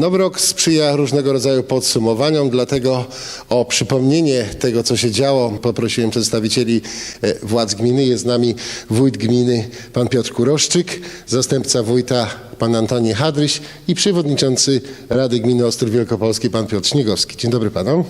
Nowy rok sprzyja różnego rodzaju podsumowaniom, dlatego o przypomnienie tego, co się działo, poprosiłem przedstawicieli e, władz gminy. Jest z nami wójt gminy, pan Piotr Kuroszczyk, zastępca wójta, pan Antoni Hadryś i przewodniczący Rady Gminy Ostrów Wielkopolski, pan Piotr Śniegowski. Dzień dobry panom.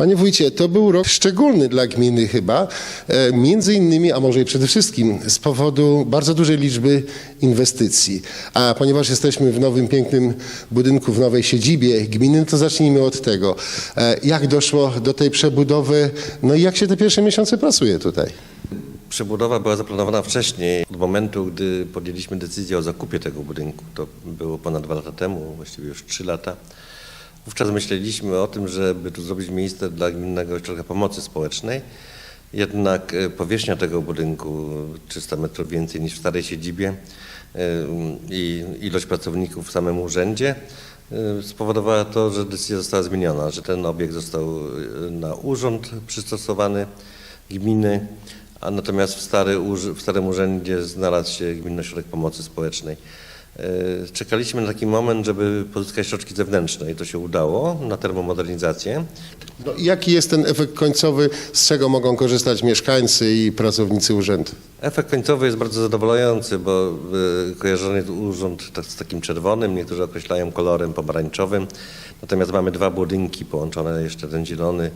Panie wójcie, to był rok szczególny dla gminy chyba, e, między innymi, a może i przede wszystkim z powodu bardzo dużej liczby inwestycji. A ponieważ jesteśmy w nowym, pięknym budynku, w nowej siedzibie gminy, to zacznijmy od tego. E, Jak doszło do tej przebudowy, no i jak się te pierwsze miesiące pracuje tutaj? Przebudowa była zaplanowana wcześniej, od momentu, gdy podjęliśmy decyzję o zakupie tego budynku. To było ponad dwa lata temu, właściwie już trzy lata. Wówczas myśleliśmy o tym, żeby tu zrobić miejsce dla Gminnego Ośrodka Pomocy Społecznej. Jednak e, powierzchnia tego budynku, 300 metrów więcej niż w starej siedzibie e, i ilość pracowników w samym urzędzie e, spowodowała to, że decyzja została zmieniona, że ten obiekt został na urząd przystosowany gminy, a natomiast w, stary, w Starym Urzędzie znalazł się Gminny Ośrodek Pomocy Społecznej. E, Czekaliśmy na taki moment, żeby pozyskać środki zewnętrzne i to się udało na termomodernizację. No i jaki jest ten efekt końcowy, z czego mogą korzystać mieszkańcy i pracownicy urzędu? Efekt końcowy jest bardzo zadowalający, bo e, kojarzony jest urząd tak- z takim czerwonym, niektórzy określają kolorem pomarańczowym. Natomiast mamy dwa budynki połączone, jeszcze ten zielony,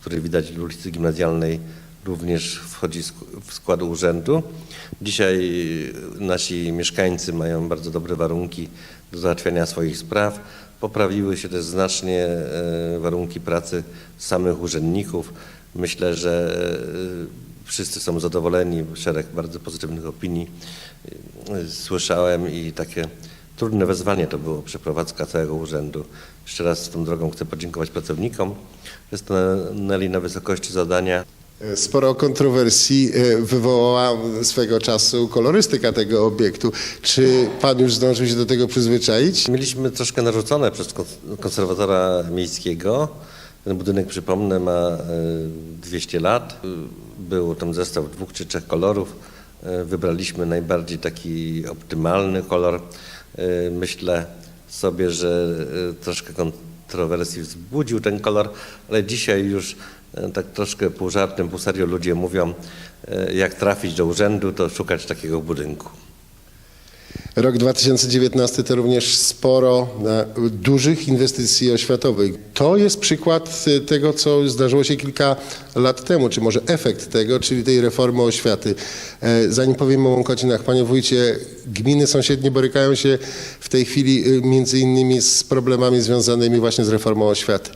który widać w ulicy Gimnazjalnej, również wchodzi w skład urzędu. Dzisiaj nasi mieszkańcy mają bardzo dobre warunki do załatwiania swoich spraw. Poprawiły się też znacznie e, warunki pracy samych urzędników. Myślę, że e, wszyscy są zadowoleni, szereg bardzo pozytywnych opinii e, słyszałem i takie trudne wezwanie to było, przeprowadzka całego urzędu. Jeszcze raz tą drogą chcę podziękować pracownikom, że stanęli na wysokości zadania. Sporo kontrowersji e, wywołała swego czasu kolorystyka tego obiektu. Czy pan już zdążył się do tego przyzwyczaić? Mieliśmy troszkę narzucone przez kons- konserwatora miejskiego. Ten budynek, przypomnę, ma e, 200 lat. Był tam zestaw dwóch czy trzech kolorów. E, Wybraliśmy najbardziej taki optymalny kolor. E, Myślę sobie, że e, troszkę kontrowersji wzbudził ten kolor, ale dzisiaj już e, tak troszkę pół żartem, pół serio ludzie mówią, e, jak trafić do urzędu, to szukać takiego budynku. Rok 2019 to również sporo e, dużych inwestycji oświatowych. To jest przykład e, tego, co zdarzyło się kilka lat temu, czy może efekt tego, czyli tej reformy oświaty. E, Zanim powiem o Łąkocinach, panie wójcie, gminy sąsiednie borykają się w tej chwili e, między innymi z problemami związanymi właśnie z reformą oświaty.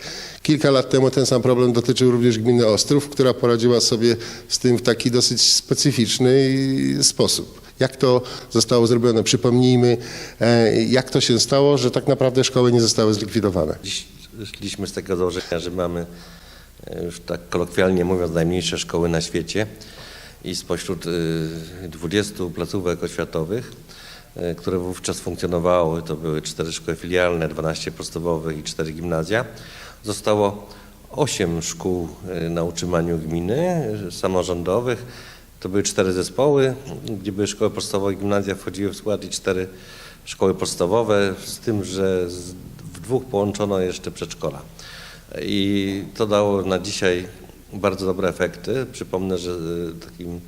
Kilka lat temu ten sam problem dotyczył również gminy Ostrów, która poradziła sobie z tym w taki dosyć specyficzny sposób. Jak to zostało zrobione? Przypomnijmy, e, jak to się stało, że tak naprawdę szkoły nie zostały zlikwidowane. Dziś szliśmy z tego założenia, że mamy, e, już tak kolokwialnie mówiąc, najmniejsze szkoły na świecie i spośród y, 20 placówek oświatowych, które wówczas funkcjonowały, to były 4 szkoły filialne, 12 podstawowych i 4 gimnazja, zostało 8 szkół y, na utrzymaniu gminy, y, samorządowych. To były cztery zespoły, gdzie były szkoły podstawowe i gimnazja wchodziły w skład i cztery szkoły podstawowe, z tym, że w dwóch połączono jeszcze przedszkola. I to dało na dzisiaj bardzo dobre efekty. Przypomnę, że y, takim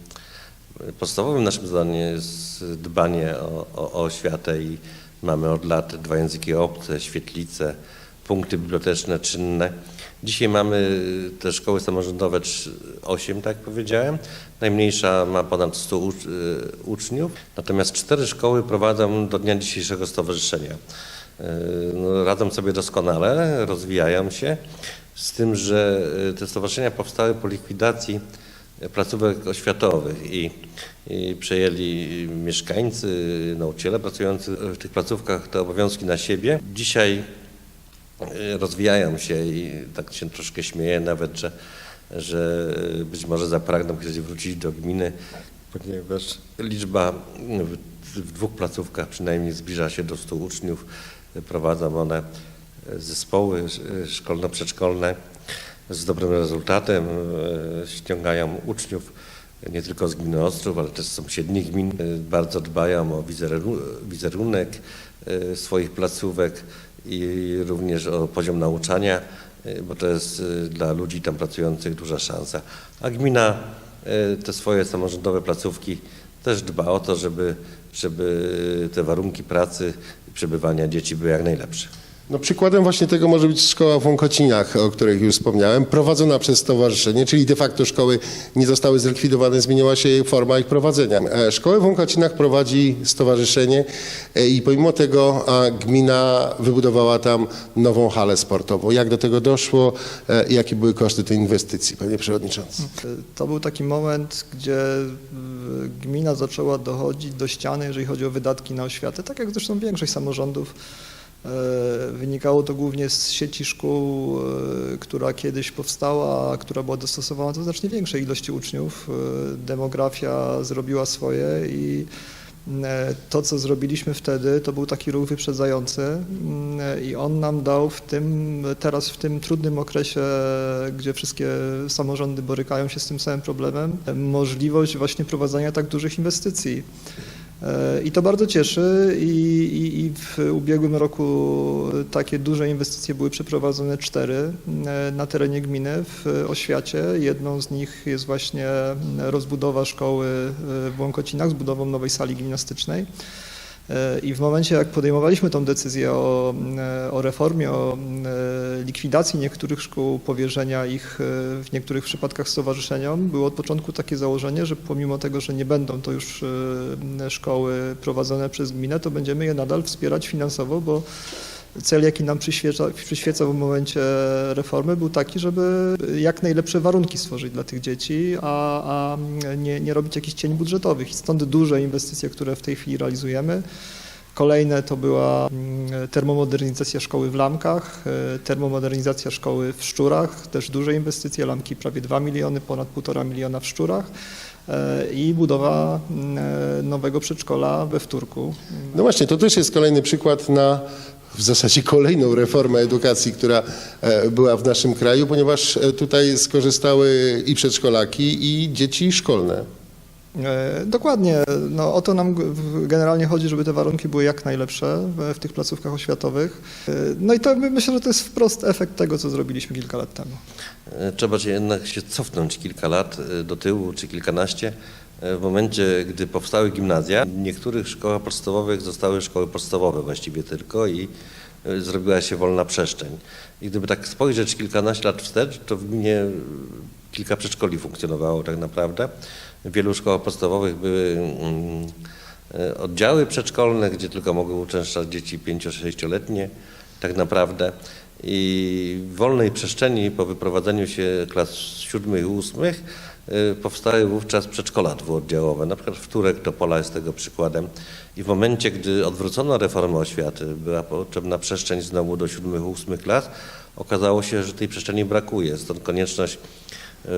podstawowym naszym zadaniem jest dbanie o, o, o oświatę i mamy od lat dwa języki obce, świetlice, punkty biblioteczne czynne. Dzisiaj mamy te szkoły samorządowe 8, tak powiedziałem. Najmniejsza ma ponad 100 ucz- y, uczniów, natomiast cztery szkoły prowadzą do dnia dzisiejszego stowarzyszenia. Y, No, radzą sobie doskonale, rozwijają się, z tym, że te stowarzyszenia powstały po likwidacji placówek oświatowych i, i przejęli mieszkańcy, nauczyciele pracujący w tych placówkach te obowiązki na siebie. Dzisiaj rozwijają się i tak się troszkę śmieję nawet, że, że być może zapragną kiedyś wrócić do gminy, ponieważ liczba w, dwóch placówkach przynajmniej zbliża się do 100 uczniów. Prowadzą one zespoły szkolno-przedszkolne z dobrym rezultatem, e, ściągają uczniów nie tylko z gminy Ostrów, ale też z sąsiednich gmin. Y, Bardzo dbają o wizeru- wizerunek swoich placówek i również o poziom nauczania, y, bo to jest y, dla ludzi tam pracujących duża szansa. A gmina y, te swoje samorządowe placówki też dba o to, żeby, żeby te warunki pracy i przebywania dzieci były jak najlepsze. No przykładem właśnie tego może być szkoła w Łąkocinach, o których już wspomniałem, prowadzona przez stowarzyszenie, czyli de facto szkoły nie zostały zlikwidowane, zmieniła się jej forma ich prowadzenia. E, Szkołę w Łąkocinach prowadzi stowarzyszenie e, i pomimo tego gmina wybudowała tam nową halę sportową. Jak do tego doszło? E, Jakie były koszty tej inwestycji, panie przewodniczący? To był taki moment, gdzie gmina zaczęła dochodzić do ściany, jeżeli chodzi o wydatki na oświatę, tak jak zresztą większość samorządów. E, Wynikało to głównie z sieci szkół, e, która kiedyś powstała, która była dostosowana do znacznie większej ilości uczniów. E, Demografia zrobiła swoje i to, co zrobiliśmy wtedy, to był taki ruch wyprzedzający mm, i on nam dał w tym, teraz w tym trudnym okresie, gdzie wszystkie samorządy borykają się z tym samym problemem, możliwość właśnie prowadzenia tak dużych inwestycji. E, I to bardzo cieszy i, i, i w ubiegłym roku takie duże inwestycje były przeprowadzone cztery e, na terenie gminy w oświacie. Jedną z nich jest właśnie rozbudowa szkoły e, w Łąkocinach z budową nowej sali gimnastycznej. E, I w momencie, jak podejmowaliśmy tą decyzję o, e, o reformie, o e, likwidacji niektórych szkół, powierzenia ich w niektórych przypadkach stowarzyszeniom, było od początku takie założenie, że pomimo tego, że nie będą to już szkoły prowadzone przez gminę, to będziemy je nadal wspierać finansowo, bo cel, jaki nam przyświeca, przyświeca w momencie reformy, był taki, żeby jak najlepsze warunki stworzyć dla tych dzieci, a, a nie, nie robić jakichś cieni budżetowych. I stąd duże inwestycje, które w tej chwili realizujemy. Kolejne to była mm, termomodernizacja szkoły w Lamkach, e, termomodernizacja szkoły w Szczurach, też duże inwestycje, Lamki prawie 2 miliony, ponad 1,5 miliona w Szczurach e, i budowa mm, e, nowego przedszkola we Wtórku. No właśnie, to też jest kolejny przykład na w zasadzie kolejną reformę edukacji, która e, była w naszym kraju, ponieważ e, tutaj skorzystały i przedszkolaki, i dzieci szkolne. E, Dokładnie. No, o to nam generalnie chodzi, żeby te warunki były jak najlepsze w, w tych placówkach oświatowych. No i to my- myślę, że to jest wprost efekt tego, co zrobiliśmy kilka lat temu. Trzeba się jednak się cofnąć kilka lat do tyłu, czy kilkanaście. E, W momencie, gdy powstały gimnazja, w niektórych szkołach podstawowych zostały szkoły podstawowe właściwie tylko i e, zrobiła się wolna przestrzeń. I gdyby tak spojrzeć kilkanaście lat wstecz, to w gminie e, kilka przedszkoli funkcjonowało tak naprawdę. W wielu szkołach podstawowych były mm, oddziały przedszkolne, gdzie tylko mogły uczęszczać dzieci 5-6-letnie tak naprawdę. I w wolnej przestrzeni po wyprowadzeniu się klas siódmych i ósmych powstały wówczas przedszkola dwuoddziałowe. Na przykład Wtórek Topola jest tego przykładem. I w momencie, gdy odwrócono reformę oświaty, była potrzebna przestrzeń znowu do siódmych, ósmych klas, okazało się, że tej przestrzeni brakuje. Stąd konieczność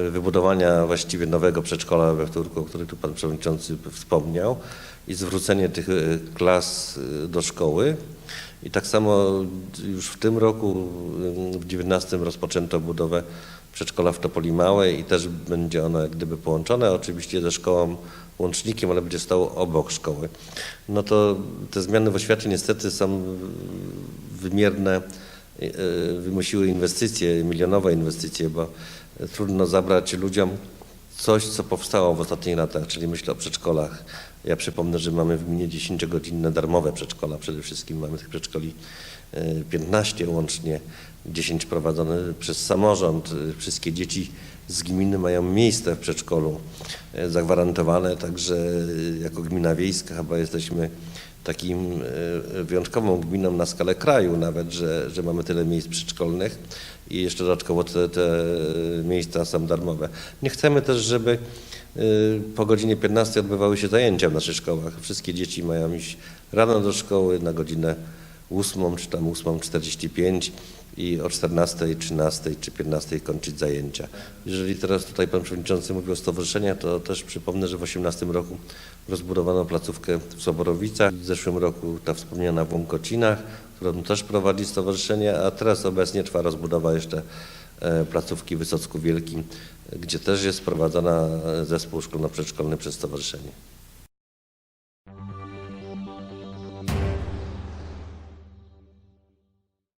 y, wybudowania właściwie nowego przedszkola we Wtórku, o którym tu pan przewodniczący wspomniał i zwrócenie tych y, klas y, do szkoły. I tak samo już w tym roku, y, w 19 rozpoczęto budowę przedszkola w Topoli Małej i też będzie ono jak gdyby połączone oczywiście ze szkołą łącznikiem, ale będzie stało obok szkoły. No to te zmiany w oświacie niestety są wymierne, y, wymusiły inwestycje, milionowe inwestycje, bo trudno zabrać ludziom coś, co powstało w ostatnich latach, czyli myślę o przedszkolach. Ja przypomnę, że mamy w gminie 10-godzinne darmowe przedszkola. Przede wszystkim mamy tych przedszkoli e, 15 łącznie, 10 prowadzone przez samorząd. Wszystkie dzieci z gminy mają miejsce w przedszkolu e, zagwarantowane, także e, jako gmina wiejska chyba jesteśmy takim e, wyjątkową gminą na skalę kraju nawet, że, że mamy tyle miejsc przedszkolnych i jeszcze dodatkowo te, te miejsca są darmowe. Nie chcemy też, żeby po godzinie 15 odbywały się zajęcia w naszych szkołach. Wszystkie dzieci mają iść rano do szkoły na godzinę 8 czy tam 8.45 i o 14, 13 czy 15 kończyć zajęcia. Jeżeli teraz tutaj pan przewodniczący mówił o stowarzyszeniach, to też przypomnę, że w 18 roku rozbudowano placówkę w Soborowicach. W zeszłym roku ta wspomniana w Łąkocinach, którą też prowadzi stowarzyszenie, a teraz obecnie trwa rozbudowa jeszcze e, placówki w Wysocku Wielkim, gdzie też jest prowadzona zespół szkolno-przedszkolny przez stowarzyszenie.